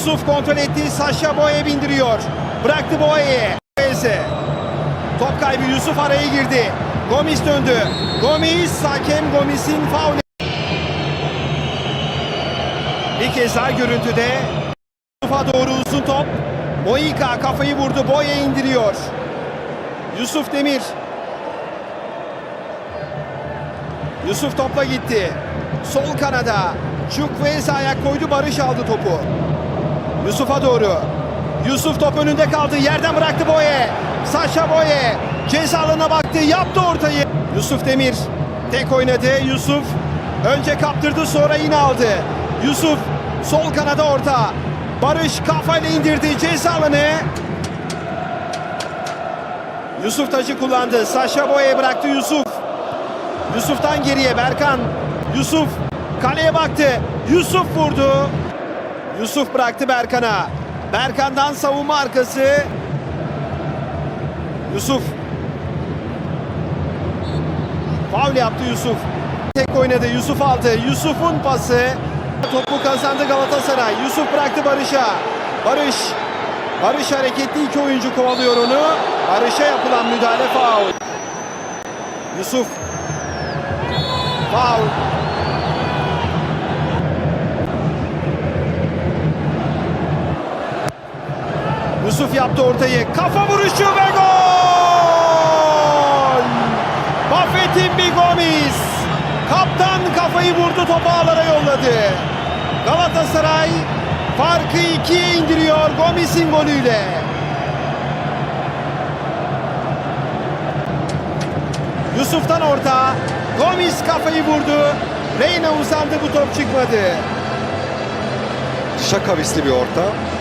Yusuf kontrol etti. Saşa Boye bindiriyor. Bıraktı Boye'ye. Eze. Top kaybı Yusuf araya girdi. Gomis döndü. Gomis hakem Gomis'in faulü. Bir kez daha görüntüde Yusuf'a doğru uzun top. Moika kafayı vurdu. Boye indiriyor. Yusuf Demir. Yusuf topla gitti. Sol kanada. Çukweza ayak koydu. Barış aldı topu. Yusuf'a doğru. Yusuf top önünde kaldı. Yerden bıraktı Boye. Saşa Boye. Cezalına baktı. Yaptı ortayı. Yusuf Demir. Tek oynadı. Yusuf önce kaptırdı sonra yine aldı. Yusuf sol kanada orta. Barış kafayla indirdi ceza alanı. Yusuf taşı kullandı. Saşa Boye bıraktı Yusuf. Yusuf'tan geriye Berkan. Yusuf kaleye baktı. Yusuf vurdu. Yusuf bıraktı Berkan'a. Berkan'dan savunma arkası. Yusuf. Faul yaptı Yusuf. Tek oynadı. Yusuf aldı. Yusuf'un pası. Topu kazandı Galatasaray. Yusuf bıraktı Barış'a. Barış. Barış hareketli iki oyuncu kovalıyor onu. Barış'a yapılan müdahale faul. Yusuf. Faul. Yusuf yaptı ortayı. Kafa vuruşu ve gol! Buffett'in bir Gomis. Kaptan kafayı vurdu topu ağlara yolladı. Galatasaray farkı ikiye indiriyor Gomis'in golüyle. Yusuf'tan orta. Gomis kafayı vurdu. Reyna uzandı bu top çıkmadı. Şakavisli bir orta.